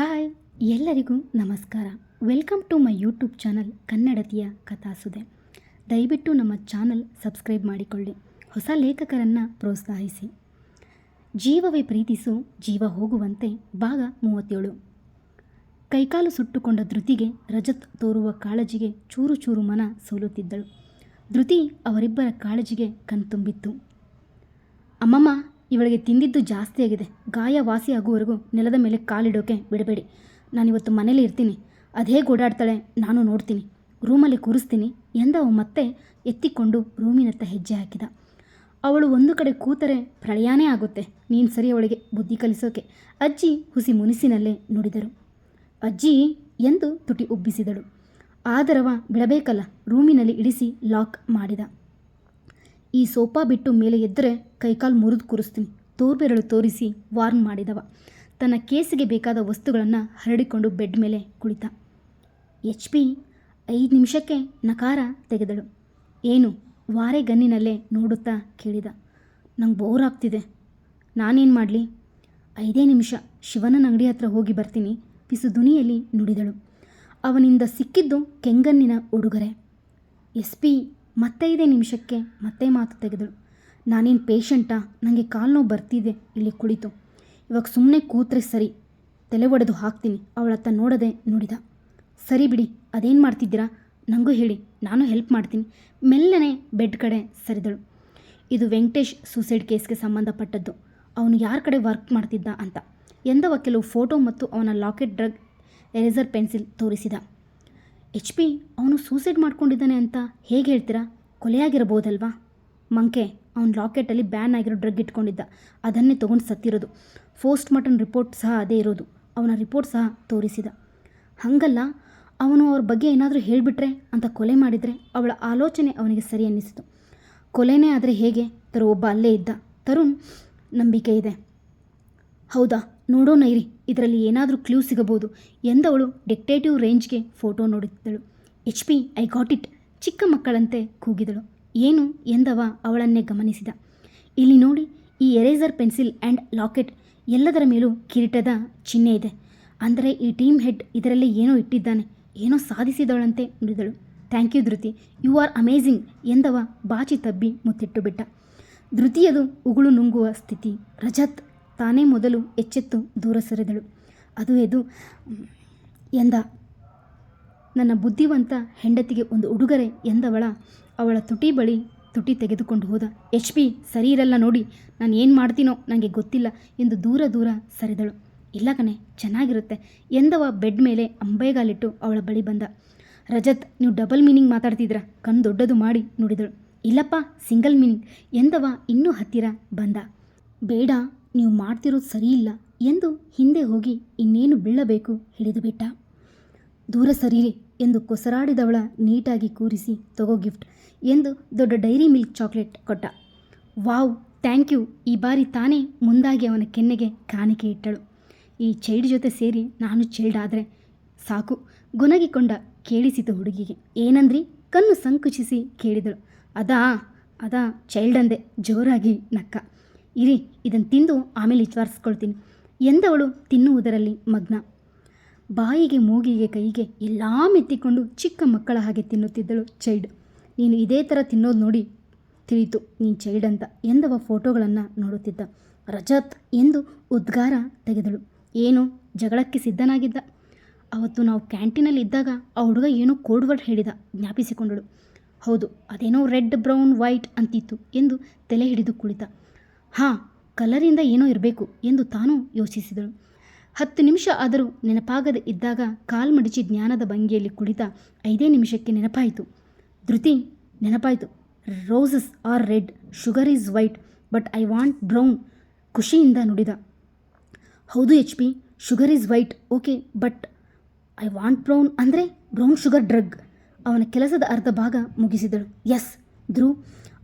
Hi, ಎಲ್ಲರಿಗೂ ನಮಸ್ಕಾರ. Welcome to my YouTube channel ಕನ್ನಡತಿಯ ಕಥಾಸುದೆ. ದಯವಿಟ್ಟು ನಮ್ಮ ಚಾನಲ್ ಸಬ್ಸ್ಕ್ರೈಬ್ ಮಾಡಿಕೊಳ್ಳಿ. ಹೊಸ ಲೇಖಕರನ್ನು ಪ್ರೋತ್ಸಾಹಿಸಿ. ಜೀವವೇ ಪ್ರೀತಿಸು, ಜೀವ ಹೋಗುವಂತೆ ಭಾಗ ಮೂವತ್ತೇಳು. ಕೈಕಾಲು ಸುಟ್ಟುಕೊಂಡ ಧೃತಿಗೆ ರಜತ್ ತೋರುವ ಕಾಳಜಿಗೆ ಚೂರು ಚೂರು ಮನ ಸೋಲುತ್ತಿದ್ದಳು. ಧೃತಿ ಅವರಿಬ್ಬರ ಕಾಳಜಿಗೆ ಕಣ್ತುಂಬಿತ್ತು. ಅಮ್ಮಮ್ಮ ಇವಳಿಗೆ ತಿಂದಿದ್ದು ಜಾಸ್ತಿ ಆಗಿದೆ. ಗಾಯ ವಾಸಿ ಆಗುವವರೆಗೂ ನೆಲದ ಮೇಲೆ ಕಾಲಿಡೋಕೆ ಬಿಡಬೇಡಿ. ನಾನಿವತ್ತು ಮನೇಲಿ ಇರ್ತೀನಿ. ಅದು ಹೇಗೆ ಓಡಾಡ್ತಾಳೆ ನಾನು ನೋಡ್ತೀನಿ. ರೂಮಲ್ಲಿ ಕೂರಿಸ್ತೀನಿ ಎಂದ ಅವ ಮತ್ತೆ ಎತ್ತಿಕೊಂಡು ರೂಮಿನತ್ತ ಹೆಜ್ಜೆ ಹಾಕಿದ. ಅವಳು ಒಂದು ಕಡೆ ಕೂತರೆ ಪ್ರಳಯಾನೇ ಆಗುತ್ತೆ. ನೀನು ಸರಿ ಅವಳಿಗೆ ಬುದ್ಧಿ ಕಲಿಸೋಕೆ. ಅಜ್ಜಿ ಹುಸಿ ಮುನಿಸಿನಲ್ಲೇ ನುಡಿದರು. ಅಜ್ಜಿ ಎಂದು ತುಟಿ ಉಬ್ಬಿಸಿದಳು. ಆದರವ ಬಿಡಬೇಕಲ್ಲ. ರೂಮಿನಲ್ಲಿ ಇಡಿಸಿ ಲಾಕ್ ಮಾಡಿದ. ಈ ಸೋಫಾ ಬಿಟ್ಟು ಮೇಲೆ ಎದ್ದರೆ ಕೈಕಾಲು ಮುರಿದು ಕೂರಿಸ್ತೀನಿ. ತೋರ್ಬೆರಳು ತೋರಿಸಿ ವಾರ್ನ್ ಮಾಡಿದವ. ತನ್ನ ಕೇಸಿಗೆ ಬೇಕಾದ ವಸ್ತುಗಳನ್ನು ಹರಡಿಕೊಂಡು ಬೆಡ್ ಮೇಲೆ ಕುಳಿತ. ಎಚ್ ಪಿ ಐದು ನಿಮಿಷಕ್ಕೆ ನಕಾರ ತೆಗೆದಳು. ಏನು, ವಾರೆ ಗನ್ನಿನಲ್ಲೇ ನೋಡುತ್ತಾ ಕೇಳಿದ. ನಂಗೆ ಬೋರ್ ಆಗ್ತಿದೆ. ನಾನೇನು ಮಾಡಲಿ? ಐದೇ ನಿಮಿಷ ಶಿವನನ ಅಂಗಡಿ ಹತ್ರ ಹೋಗಿ ಬರ್ತೀನಿ. ಪಿಸು ದುನಿಯಲ್ಲಿ ನುಡಿದಳು. ಅವನಿಂದ ಸಿಕ್ಕಿದ್ದು ಕೆಂಗನ್ನಿನ ಉಡುಗೊರೆ. ಎಸ್ ಪಿ ಮತ್ತೈದೇ ನಿಮಿಷಕ್ಕೆ ಮತ್ತೆ ಮಾತು ತೆಗೆದಳು. ನಾನೇನು ಪೇಷಂಟಾ? ನನಗೆ ಕಾಲು ನೋವು ಬರ್ತಿದೆ, ಇಲ್ಲಿ ಕುಳಿತು. ಇವಾಗ ಸುಮ್ಮನೆ ಕೂತ್ರೆ ಸರಿ. ತಲೆ ಒಡೆದು ಹಾಕ್ತೀನಿ ಅವಳತ್ತ ನೋಡದೆ ನುಡಿದ. ಸರಿ ಬಿಡಿ, ಅದೇನು ಮಾಡ್ತಿದ್ದೀರಾ? ನನಗೂ ಹೇಳಿ, ನಾನು ಹೆಲ್ಪ್ ಮಾಡ್ತೀನಿ. ಮೆಲ್ಲನೆ ಬೆಡ್ ಕಡೆ ಸರಿದಳು. ಇದು ವೆಂಕಟೇಶ್ ಸೂಸೈಡ್ ಕೇಸ್ಗೆ ಸಂಬಂಧಪಟ್ಟದ್ದು. ಅವನು ಯಾರ ಕಡೆ ವರ್ಕ್ ಮಾಡ್ತಿದ್ದ ಅಂತ. ಎಂದವ ಕೆಲವು ಫೋಟೋ ಮತ್ತು ಅವನ ಲಾಕೆಟ್ ಡ್ರಗ್ ಎರೇಸರ್ ಪೆನ್ಸಿಲ್ ತೋರಿಸಿದ. ಎಚ್ ಪಿ ಅವನು ಸೂಸೈಡ್ ಮಾಡ್ಕೊಂಡಿದ್ದಾನೆ ಅಂತ ಹೇಗೆ ಹೇಳ್ತೀರಾ? ಕೊಲೆಯಾಗಿರಬಹುದಲ್ವಾ? ಮಂಕೆ ಅವನ ಲಾಕೆಟಲ್ಲಿ ಬ್ಯಾನ್ ಆಗಿರೋ ಡ್ರಗ್ ಇಟ್ಕೊಂಡಿದ್ದ. ಅದನ್ನೇ ತೊಗೊಂಡು ಸತ್ತಿರೋದು. ಪೋಸ್ಟ್ ಮಾರ್ಟಮ್ ರಿಪೋರ್ಟ್ ಸಹ ಅದೇ ಇರೋದು. ಅವನ ರಿಪೋರ್ಟ್ ಸಹ ತೋರಿಸಿದ. ಹಾಗಲ್ಲ, ಅವನು ಅವ್ರ ಬಗ್ಗೆ ಏನಾದರೂ ಹೇಳಿಬಿಟ್ರೆ ಅಂತ ಕೊಲೆ ಮಾಡಿದರೆ ಅವಳ ಆಲೋಚನೆ ಅವನಿಗೆ ಸರಿ ಅನ್ನಿಸಿತು. ಕೊಲೆನೇ ಆದರೆ ಹೇಗೆ? ತರು ಒಬ್ಬ ಅಲ್ಲೇ ಇದ್ದ. ತರುಣ್ ನಂಬಿಕೆ ಇದೆ. ಹೌದಾ? ನೋಡೋಣ ಇರಿ, ಇದರಲ್ಲಿ ಏನಾದರೂ ಕ್ಲೂ ಸಿಗಬಹುದು ಎಂದವಳು ಡಿಕ್ಟೇಟಿವ್ ರೇಂಜ್ಗೆ photo ನೋಡುತ್ತಿದ್ದಳು. H P I got it ಚಿಕ್ಕ ಮಕ್ಕಳಂತೆ ಕೂಗಿದಳು. ಏನು ಎಂದವ ಅವಳನ್ನೇ ಗಮನಿಸಿದ. ಇಲ್ಲಿ ನೋಡಿ, ಈ ಎರೇಸರ್ ಪೆನ್ಸಿಲ್ ಆ್ಯಂಡ್ ಲಾಕೆಟ್ ಎಲ್ಲದರ ಮೇಲೂ ಕಿರೀಟದ ಚಿಹ್ನೆ ಇದೆ. ಅಂದರೆ ಈ ಟೀಮ್ ಹೆಡ್ ಇದರಲ್ಲಿ ಏನೋ ಇಟ್ಟಿದ್ದಾನೆ, ಏನೋ ಸಾಧಿಸಿದವಳಂತೆ ನುಡಿದಳು. Thank you Dhriti. You are amazing ಎಂದವ ಬಾಚಿ ತಬ್ಬಿ ಮುತ್ತಿಟ್ಟು ಬಿಟ್ಟ. ಧೃತಿಯದು ಉಗುಳು ನುಂಗುವ ಸ್ಥಿತಿ. ರಜತ್ ತಾನೇ ಮೊದಲು ಎಚ್ಚೆತ್ತು ದೂರ ಸರಿದಳು. ಅದು ಎದು, ಎಂದ, ನನ್ನ ಬುದ್ಧಿವಂತ ಹೆಂಡತಿಗೆ ಒಂದು ಉಡುಗೊರೆ ಎಂದವಳ, ಅವಳ ತುಟಿ ಬಳಿ ತುಟಿ ತೆಗೆದುಕೊಂಡು ಹೋದ. ಎಚ್ ಪಿ, ಸರಿ ಇರಲ್ಲ ನೋಡಿ, ನಾನು ಏನು ಮಾಡ್ತೀನೋ ನನಗೆ ಗೊತ್ತಿಲ್ಲ ಎಂದು ದೂರ ದೂರ ಸರಿದಳು. ಇಲ್ಲ ಕಣೆ, ಚೆನ್ನಾಗಿರುತ್ತೆ ಎಂದವ ಬೆಡ್ ಮೇಲೆ ಅಂಬೈಗಾಲಿಟ್ಟು ಅವಳ ಬಳಿ ಬಂದ. ರಜತ್, ನೀವು ಡಬಲ್ ಮೀನಿಂಗ್ ಮಾತಾಡ್ತಿದ್ರ ಕಣ್ಣು ದೊಡ್ಡದು ಮಾಡಿ ನುಡಿದಳು. ಇಲ್ಲಪ್ಪ, ಸಿಂಗಲ್ ಮೀನಿಂಗ್ ಎಂದವ ಇನ್ನೂ ಹತ್ತಿರ ಬಂದ. ಬೇಡ ನೀವು ಮಾಡ್ತಿರೋದು ಸರಿಯಿಲ್ಲ ಎಂದು ಹಿಂದೆ ಹೋಗಿ ಇನ್ನೇನು ಬೀಳಬೇಕು ಹಿಡಿದು ಬಿಟ್ಟ. ದೂರ ಸರಿರಿ ಎಂದು ಕೊಸರಾಡಿದವಳ ನೀಟಾಗಿ ಕೂರಿಸಿ ತಗೋ ಗಿಫ್ಟ್ ಎಂದು ದೊಡ್ಡ ಡೈರಿ ಮಿಲ್ಕ್ ಚಾಕ್ಲೇಟ್ ಕೊಟ್ಟ. Wow, thank you. ಈ ಬಾರಿ ತಾನೇ ಮುಂದಾಗಿ ಅವನ ಕೆನ್ನೆಗೆ ಕಾಣಿಕೆ ಇಟ್ಟಳು. ಈ ಚೈಲ್ಡ್ ಜೊತೆ ಸೇರಿ ನಾನು ಚೈಲ್ಡ್ ಆದರೆ ಸಾಕು ಗೊನಗಿಕೊಂಡ ಕೇಳಿಸಿತು ಹುಡುಗಿಗೆ. ಏನಂದ್ರಿ? ಕಣ್ಣು ಸಂಕುಚಿಸಿ ಕೇಳಿದಳು. ಅದಾ ಅದಾ, ಚೈಲ್ಡ್ ಅಂದೆ, ಜೋರಾಗಿ ನಕ್ಕ. ಇರಿ ಇದನ್ನು ತಿಂದು ಆಮೇಲೆ ವಿಚಾರಿಸ್ಕೊಳ್ತೀನಿ. ಎಂದವಳು ತಿನ್ನುವುದರಲ್ಲಿ ಮಗ್ನ. ಬಾಯಿಗೆ, ಮೂಗಿಗೆ, ಕೈಗೆ ಎಲ್ಲ ಮೆತ್ತಿಕೊಂಡು ಚಿಕ್ಕ ಮಕ್ಕಳ ಹಾಗೆ ತಿನ್ನುತ್ತಿದ್ದಳು ಚೈಡ್. ನೀನು ಇದೇ ಥರ ತಿನ್ನೋದು ನೋಡಿ ತಿಳಿತು, ನೀನು ಚೈಡ್ ಅಂತ ಎಂದವ ಫೋಟೋಗಳನ್ನು ನೋಡುತ್ತಿದ್ದ. ರಜತ್ ಎಂದು ಉದ್ಗಾರ ತೆಗೆದಳು. ಏನು, ಜಗಳಕ್ಕೆ ಸಿದ್ಧನಾಗಿದ್ದ? ಅವತ್ತು ನಾವು ಕ್ಯಾಂಟೀನಲ್ಲಿ ಇದ್ದಾಗ ಆ ಹುಡುಗ ಏನೋ ಕೋಡ್ವರ್ಡ್ ಹೇಳಿದ, ಜ್ಞಾಪಿಸಿಕೊಂಡಳು. ಹೌದು, ಅದೇನೋ ರೆಡ್, ಬ್ರೌನ್, ವೈಟ್ ಅಂತಿತ್ತು ಎಂದು ತಲೆ ಹಿಡಿದು ಕುಳಿತ. ಹಾಂ, ಕಲರಿಂದ ಏನೋ ಇರಬೇಕು ಎಂದು ತಾನು ಯೋಚಿಸಿದಳು. ಹತ್ತು ನಿಮಿಷ ಆದರೂ ನೆನಪಾಗದೆ ಇದ್ದಾಗ ಕಾಲ್ಮಡಿಚಿ ಜ್ಞಾನದ ಭಂಗಿಯಲ್ಲಿ ಕುಳಿತ ಐದೇ ನಿಮಿಷಕ್ಕೆ ನೆನಪಾಯಿತು. ಧೃತಿ, ನೆನಪಾಯಿತು. Roses are red, sugar is white, but I want brown, ಖುಷಿಯಿಂದ ನುಡಿದ. ಹೌದು H P, sugar is white, okay, but I want brown ಅಂದರೆ ಬ್ರೌನ್ ಶುಗರ್ ಡ್ರಗ್. ಅವನ ಕೆಲಸದ ಅರ್ಧ ಭಾಗ ಮುಗಿಸಿದಳು. ಎಸ್ ಧ್ರುವ್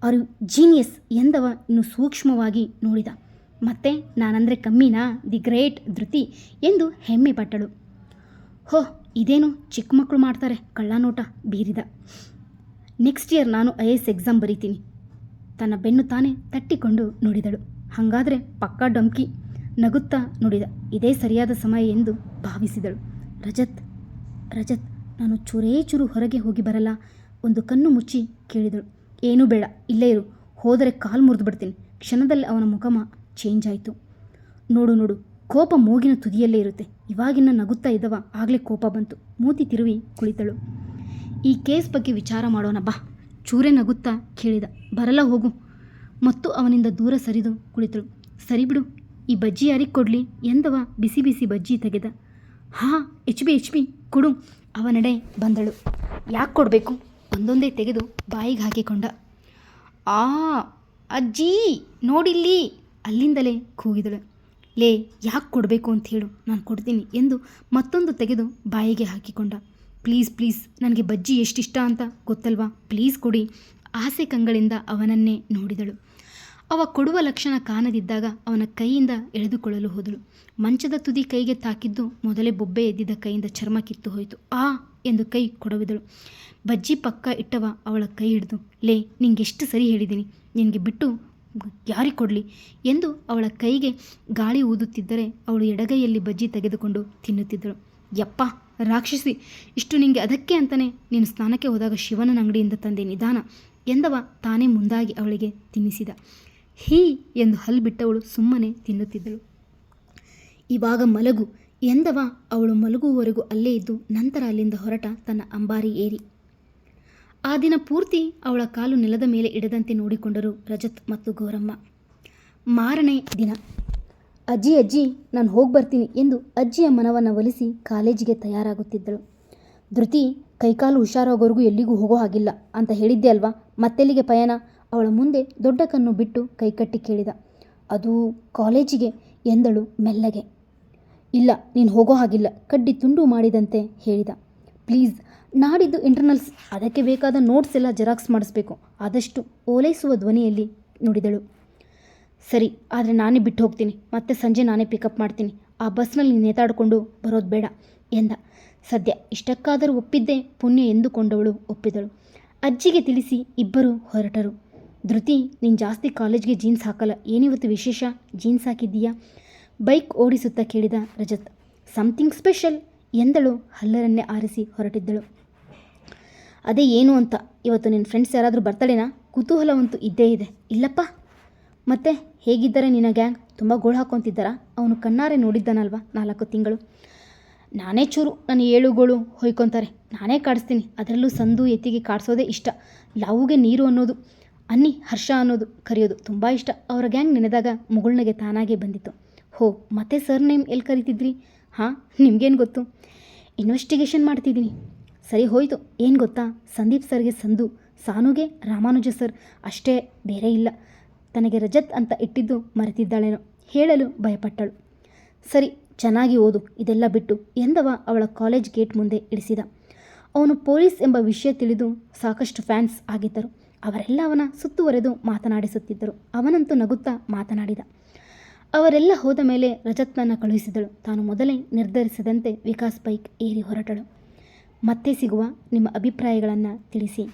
ಅವರು ಜೀನಿಯಸ್ ಎಂದವ ಇನ್ನು ಸೂಕ್ಷ್ಮವಾಗಿ ನೋಡಿದ. ಮತ್ತೆ ನಾನಂದರೆ ಕಮ್ಮಿನಾ? ದಿ ಗ್ರೇಟ್ ಧೃತಿ ಎಂದು ಹೆಮ್ಮೆ ಪಟ್ಟಳು. ಹೋ, ಇದೇನು ಚಿಕ್ಕ ಮಕ್ಕಳು ಮಾಡ್ತಾರೆ? ಕಳ್ಳನೋಟ ಬೀರಿದ. ನೆಕ್ಸ್ಟ್ ಇಯರ್ ನಾನು ಐ ಎಸ್ ಎಕ್ಸಾಮ್ ಬರೀತೀನಿ. ತನ್ನ ಬೆನ್ನು ತಾನೇ ತಟ್ಟಿಕೊಂಡು ನೋಡಿದಳು. ಹಾಗಾದರೆ ಪಕ್ಕಾ ಡಂಕಿ ನಗುತ್ತಾ ನೋಡಿದ. ಇದೇ ಸರಿಯಾದ ಸಮಯ ಎಂದು ಭಾವಿಸಿದಳು. ರಜತ್ ರಜತ್, ನಾನು ಚೂರೇ ಚೂರು ಹೊರಗೆ ಹೋಗಿ ಬರಲ್ಲ? ಒಂದು ಕಣ್ಣು ಮುಚ್ಚಿ ಕೇಳಿದಳು. ಏನೂ ಬೇಡ, ಇಲ್ಲೇ ಇರು. ಹೋದರೆ ಕಾಲು ಮುರಿದು ಬಿಡ್ತೀನಿ. ಕ್ಷಣದಲ್ಲಿ ಅವನ ಮುಖಮ ಚೇಂಜ್ ಆಯಿತು. ನೋಡು ನೋಡು, ಕೋಪ ಮೂಗಿನ ತುದಿಯಲ್ಲೇ ಇರುತ್ತೆ. ಇವಾಗಿನ ನಗುತ್ತಾ ಇದ್ದವ, ಆಗಲೇ ಕೋಪ ಬಂತು. ಮೂತಿ ತಿರುವಿ ಕುಳಿತಳು. ಈ ಕೇಸ್ ಬಗ್ಗೆ ವಿಚಾರ ಮಾಡೋಣ ಬಾ. ಚೂರೆ ನಗುತ್ತಾ ಕೇಳಿದ. ಬರಲ್ಲ, ಹೋಗು. ಮತ್ತು ಅವನಿಂದ ದೂರ ಸರಿದು ಕುಳಿತಳು. ಸರಿ ಬಿಡು, ಈ ಬಜ್ಜಿ ಯಾರಿಗೆ ಕೊಡಲಿ? ಎಂದವ ಬಿಸಿ ಬಿಸಿ ಬಜ್ಜಿ ತೆಗೆದ. ಹಾ, ಎಚ್ ಬಿ ಎಚ್ ಬಿ, ಕೊಡು. ಅವನಡೆ ಬಂದಳು. ಯಾಕೆ ಕೊಡಬೇಕು? ಒಂದೊಂದೇ ತೆಗೆದು ಬಾಯಿಗೆ ಹಾಕಿಕೊಂಡ. ಆ, ಅಜ್ಜಿ, ನೋಡಿಲ್ಲಿ, ಅಲ್ಲಿಂದಲೇ ಕೂಗಿದಳು. ಲೇ, ಯಾಕೆ ಕೊಡಬೇಕು ಅಂತ ಹೇಳು, ನಾನು ಕೊಡ್ತೀನಿ ಎಂದು ಮತ್ತೊಂದು ತೆಗೆದು ಬಾಯಿಗೆ ಹಾಕಿಕೊಂಡ. ಪ್ಲೀಸ್ ಪ್ಲೀಸ್, ನನಗೆ ಬಜ್ಜಿ ಎಷ್ಟಿಷ್ಟ ಅಂತ ಗೊತ್ತಲ್ವಾ? ಪ್ಲೀಸ್ ಕೊಡಿ. ಆಸೆ ಕಂಗಳಿಂದ ಅವನನ್ನೇ ನೋಡಿದಳು. ಅವ ಕೊಡುವ ಲಕ್ಷಣ ಕಾಣದಿದ್ದಾಗ ಅವನ ಕೈಯಿಂದ ಎಳೆದುಕೊಳ್ಳಲು ಹೋದಳು. ಮಂಚದ ತುದಿ ಕೈಗೆ ತಾಕಿದ್ದು ಮೊದಲೇ ಬೊಬ್ಬೆ ಎದ್ದಿದ್ದ ಕೈಯಿಂದ ಚರ್ಮ ಕಿತ್ತು ಹೋಯಿತು. ಆ! ಎಂದು ಕೈ ಕೊಡವಿದಳು. ಬಜ್ಜಿ ಪಕ್ಕ ಇಟ್ಟವ ಅವಳ ಕೈ ಹಿಡಿದು, ಲೇ, ನಿಂಗೆಷ್ಟು ಸರಿ ಹೇಳಿದ್ದೀನಿ ನಿನಗೆ ಬಿಟ್ಟು ಯಾರಿಗೆ ಕೊಡಲಿ? ಎಂದು ಅವಳ ಕೈಗೆ ಗಾಳಿ ಊದುತ್ತಿದ್ದರೆ ಅವಳು ಎಡಗೈಯಲ್ಲಿ ಬಜ್ಜಿ ತೆಗೆದುಕೊಂಡು ತಿನ್ನುತ್ತಿದ್ದಳು. ಯಪ್ಪ, ರಾಕ್ಷಸಿ, ಇಷ್ಟು ನಿಂಗೆ ಅದಕ್ಕೆ ಅಂತಲೇ ನೀನು ಸ್ನಾನಕ್ಕೆ ಹೋದಾಗ ಶಿವನ ಅಂಗಡಿಯಿಂದ ತಂದೆ ನಿಧಾನ ಎಂದವ ತಾನೇ ಮುಂದಾಗಿ ಅವಳಿಗೆ ತಿನ್ನಿಸಿದ. ಹೀ ಎಂದು ಹಲ್ಲು ಬಿಟ್ಟವಳು ಸುಮ್ಮನೆ ತಿನ್ನುತ್ತಿದ್ದಳು. ಇವಾಗ ಮಲಗು ಎಂದವ ಅವಳು ಮಲಗುವವರೆಗೂ ಅಲ್ಲೇ ಇದ್ದು ನಂತರ ಅಲ್ಲಿಂದ ಹೊರಟ ತನ್ನ ಅಂಬಾರಿ ಏರಿ. ಆ ದಿನ ಪೂರ್ತಿ ಅವಳ ಕಾಲು ನೆಲದ ಮೇಲೆ ಇಡದಂತೆ ನೋಡಿಕೊಂಡರು ರಜತ್ ಮತ್ತು ಗೌರಮ್ಮ. ಮಾರನೇ ದಿನ. ಅಜ್ಜಿ ಅಜ್ಜಿ, ನಾನು ಹೋಗಿ ಬರ್ತೀನಿ ಎಂದು ಅಜ್ಜಿಯ ಮನವನ್ನು ಒಲಿಸಿ ಕಾಲೇಜಿಗೆ ತಯಾರಾಗುತ್ತಿದ್ದಳು. ಧೃತಿ, ಕೈಕಾಲು ಹುಷಾರಾಗೋರ್ಗೂ ಎಲ್ಲಿಗೂ ಹೋಗೋ ಹಾಗಿಲ್ಲ ಅಂತ ಹೇಳಿದ್ದೆ ಅಲ್ವಾ? ಮತ್ತೆಲ್ಲಿಗೆ ಪಯಣ? ಅವಳ ಮುಂದೆ ದೊಡ್ಡ ಕಣ್ಣು ಬಿಟ್ಟು ಕೈಕಟ್ಟಿ ಕೇಳಿದ. ಅದು ಕಾಲೇಜಿಗೆ, ಎಂದಳು ಮೆಲ್ಲಗೆ. ಇಲ್ಲ, ನೀನು ಹೋಗೋ ಹಾಗಿಲ್ಲ. ಕಡ್ಡಿ ತುಂಡು ಮಾಡಿದಂತೆ, ಹೇಳಿದ. ಪ್ಲೀಸ್, ನಾಡಿದ್ದು ಇಂಟರ್ನಲ್ಸ್. ಅದಕ್ಕೆ ಬೇಕಾದ ನೋಟ್ಸ್ ಎಲ್ಲ ಜೆರಾಕ್ಸ್ ಮಾಡಿಸ್ಬೇಕು. ಆದಷ್ಟು ಓಲೈಸುವ ಧ್ವನಿಯಲ್ಲಿ ನುಡಿದಳು. ಸರಿ, ಆದರೆ ನಾನೇ ಬಿಟ್ಟು ಹೋಗ್ತೀನಿ. ಮತ್ತೆ ಸಂಜೆ ನಾನೇ ಪಿಕಪ್ ಮಾಡ್ತೀನಿ. ಆ ಬಸ್ನಲ್ಲಿ ನೇತಾಡಿಕೊಂಡು ಬರೋದು ಬೇಡ, ಎಂದ. ಸದ್ಯ ಇಷ್ಟಕ್ಕಾದರೂ ಒಪ್ಪಿದ್ದೇ ಪುಣ್ಯ ಎಂದುಕೊಂಡವಳು ಒಪ್ಪಿದಳು. ಅಜ್ಜಿಗೆ ತಿಳಿಸಿ ಇಬ್ಬರು ಹೊರಟರು. ಧೃತಿ, ನೀನು ಜಾಸ್ತಿ ಕಾಲೇಜ್ಗೆ ಜೀನ್ಸ್ ಹಾಕಲ್ಲ. ಏನಿವತ್ತು ವಿಶೇಷ? ಜೀನ್ಸ್ ಹಾಕಿದ್ದೀಯಾ? ಬೈಕ್ ಓಡಿಸುತ್ತಾ ಕೇಳಿದ ರಜತ್. Something special? ಎಂದಳು ಹಲ್ಲರನ್ನೇ ಆರಿಸಿ ಹೊರಟಿದ್ದಳು. ಅದೇ ಏನು ಅಂತ. ಇವತ್ತು ನಿನ್ನ ಫ್ರೆಂಡ್ಸ್ ಯಾರಾದರೂ ಬರ್ತಾಳೇನಾ ಕುತೂಹಲವಂತೂ ಇದ್ದೇ ಇದೆ. ಇಲ್ಲಪ್ಪ. ಮತ್ತೆ ಹೇಗಿದ್ದಾರೆ ನಿನ್ನ ಗ್ಯಾಂಗ್? ತುಂಬ ಗೋಳು ಹಾಕೊತಿದ್ದಾರಾ? ಅವನು ಕಣ್ಣಾರೆ ನೋಡಿದ್ದಾನಲ್ವಾ ನಾಲ್ಕು ತಿಂಗಳು? ನಾನೇ ಚೂರು ನನ್ನ ಏಳುಗಳು ಹೊಯ್ಕೊತಾರೆ. ನಾನೇ ಕಾಡಿಸ್ತೀನಿ. ಅದರಲ್ಲೂ ಸಂದು ಎತ್ತಿಗೆ ಕಾಡಿಸೋದೇ ಇಷ್ಟ. ಲಾವುಗೆ ನೀರು ಅನ್ನೋದು. ಅನ್ನಿ, ಹರ್ಷ ಅನ್ನೋದು ಕರೆಯೋದು ತುಂಬ ಇಷ್ಟ. ಅವರ ಗ್ಯಾಂಗ್ ನೆನೆದಾಗ ಮುಗುಳ್ನಗೆ ತಾನಾಗೇ ಬಂದಿತ್ತು. ಹೋ, ಮತ್ತೆ ಸರ್ ನೇಮ್ ಎಲ್ಲಿ ಕರಿತಿದ್ರಿ? ಹಾಂ, ನಿಮ್ಗೇನು ಗೊತ್ತು? ಇನ್ವೆಸ್ಟಿಗೇಷನ್ ಮಾಡ್ತಿದ್ದೀನಿ. ಸರಿ ಹೋಯಿತು, ಏನು ಗೊತ್ತಾ? ಸಂದೀಪ್ ಸರ್ಗೆ ಸಂದು ಸಾನುಗೆ ರಾಮಾನುಜ ಸರ್, ಅಷ್ಟೇ ಬೇರೆ ಇಲ್ಲ. ತನಗೆ ರಜತ್ ಅಂತ ಇಟ್ಟಿದ್ದು ಮರೆತಿದ್ದಾಳೇನೋ, ಹೇಳಲು ಭಯಪಟ್ಟಳು. ಸರಿ, ಚೆನ್ನಾಗಿ ಓದು, ಇದೆಲ್ಲ ಬಿಟ್ಟು, ಎಂದವ ಅವಳ ಕಾಲೇಜ್ ಗೇಟ್ ಮುಂದೆ ಇಳಿಸಿದ. ಅವನು ಪೊಲೀಸ್ ಎಂಬ ವಿಷಯ ತಿಳಿದು ಸಾಕಷ್ಟು ಫ್ಯಾನ್ಸ್ ಆಗಿದ್ದರು. ಅವರೆಲ್ಲ ಅವನ ಸುತ್ತುವರೆದು ಮಾತನಾಡಿಸುತ್ತಿದ್ದರು. ಅವನಂತೂ ನಗುತ್ತಾ ಮಾತನಾಡಿದ. ಅವರೆಲ್ಲ ಹೋದ ಮೇಲೆ ರಜತ್ನನ್ನು ಕಳುಹಿಸಿದಳು. ತಾನು ಮೊದಲೇ ನಿರ್ಧರಿಸಿದಂತೆ ವಿಕಾಸ್ ಬೈಕ್ ಏರಿ ಹೊರಟಳು. ಮತ್ತೆ ಸಿಗುವ ನಿಮ್ಮ ಅಭಿಪ್ರಾಯಗಳನ್ನು ತಿಳಿಸಿ.